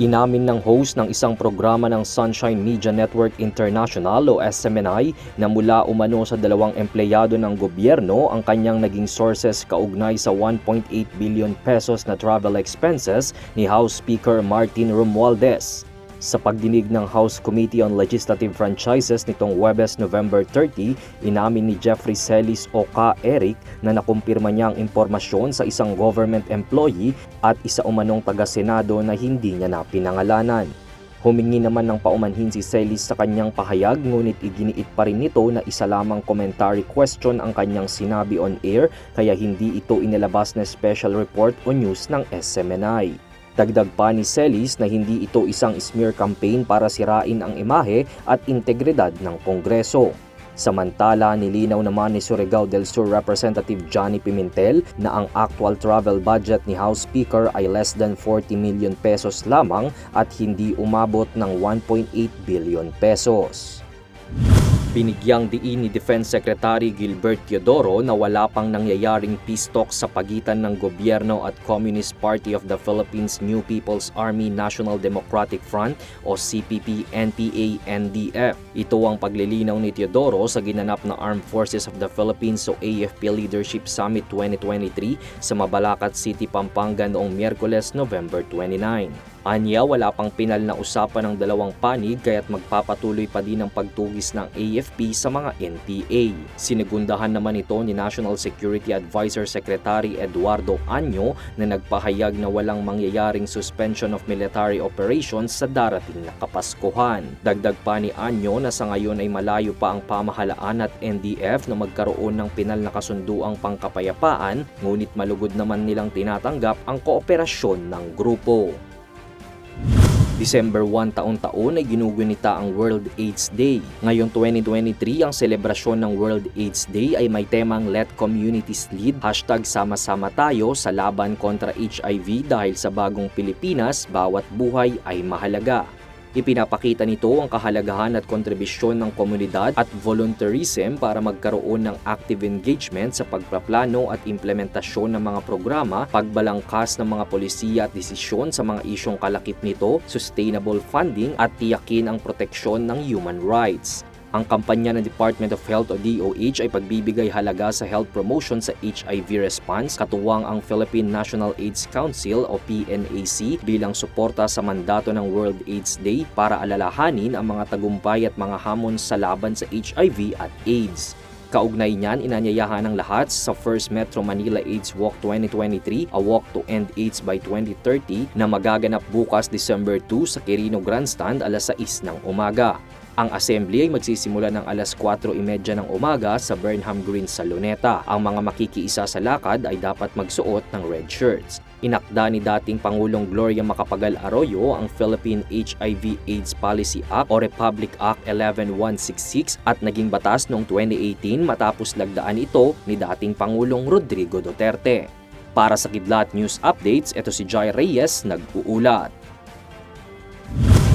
Inamin ng host ng isang programa ng Sunshine Media Network International o SMNI na mula umano sa dalawang empleyado ng gobyerno ang kanyang naging sources kaugnay sa 1.8 billion pesos na travel expenses ni House Speaker Martin Romualdez. Sa pagdinig ng House Committee on Legislative Franchises nitong Webes November 30, inamin ni Jeffrey Celis Oka Eric na nakumpirma niya ang impormasyon sa isang government employee at isa umanong taga-senado na hindi niya na pinangalanan. Humingi naman ng paumanhin si Celis sa kanyang pahayag ngunit iginiit pa rin nito na isa lamang commentary question ang kanyang sinabi on air kaya hindi ito inilabas na special report o news ng SMNI. Dagdag pa ni Celis na hindi ito isang smear campaign para sirain ang imahe at integridad ng Kongreso. Samantala, nilinaw naman ni Surigao del Sur Representative Johnny Pimentel na ang actual travel budget ni House Speaker ay less than 40 million pesos lamang at hindi umabot ng 1.8 billion pesos. Binigyang diin ni Defense Secretary Gilbert Teodoro na wala pang nangyayaring peace talks sa pagitan ng gobyerno at Communist Party of the Philippines New People's Army National Democratic Front o CPP NPA NDF. Ito ang paglilinaw ni Teodoro sa ginanap na Armed Forces of the Philippines o AFP Leadership Summit 2023 sa Mabalacat City, Pampanga noong Miyerkules, November 29. Anya, wala pang pinal na usapan ng dalawang panig kaya't magpapatuloy pa din ang pagtugis ng AFP sa mga NPA. Sinigundahan naman ito ni National Security Advisor Secretary Eduardo Anyo na nagpahayag na walang mangyayaring suspension of military operations sa darating na Kapaskuhan. Dagdag pa ni Anyo na sa ngayon ay malayo pa ang pamahalaan at NDF na magkaroon ng pinal na kasunduang pangkapayapaan ngunit malugod naman nilang tinatanggap ang kooperasyon ng grupo. December 1 taon-taon ay ginugunita ang World AIDS Day. Ngayong 2023, ang selebrasyon ng World AIDS Day ay may temang Let Communities Lead, hashtag sama-sama tayo sa laban kontra HIV dahil sa bagong Pilipinas, bawat buhay ay mahalaga. Ipinapakita nito ang kahalagahan at kontribusyon ng komunidad at volunteerism para magkaroon ng active engagement sa pagpaplano at implementasyon ng mga programa, pagbalangkas ng mga polisiya at desisyon sa mga isyong kalakip nito, sustainable funding at tiyakin ang proteksyon ng human rights. Ang kampanya ng Department of Health o DOH ay pagbibigay halaga sa health promotion sa HIV response, katuwang ang Philippine National AIDS Council o PNAC bilang suporta sa mandato ng World AIDS Day para alalahanin ang mga tagumpay at mga hamon sa laban sa HIV at AIDS. Kaugnay niyan, inanyayahan ng lahat sa First Metro Manila AIDS Walk 2023, a walk to end AIDS by 2030 na magaganap bukas December 2 sa Quirino Grandstand alas 6 ng umaga. Ang assembly ay magsisimula ng alas 4.30 ng umaga sa Burnham Green sa Luneta. Ang mga makikiisa sa lakad ay dapat magsuot ng red shirts. Inakda ni dating Pangulong Gloria Macapagal Arroyo ang Philippine HIV AIDS Policy Act o Republic Act 11166 at naging batas noong 2018 matapos lagdaan ito ni dating Pangulong Rodrigo Duterte. Para sa Kidlat News Updates, ito si Jai Reyes nag-uulat.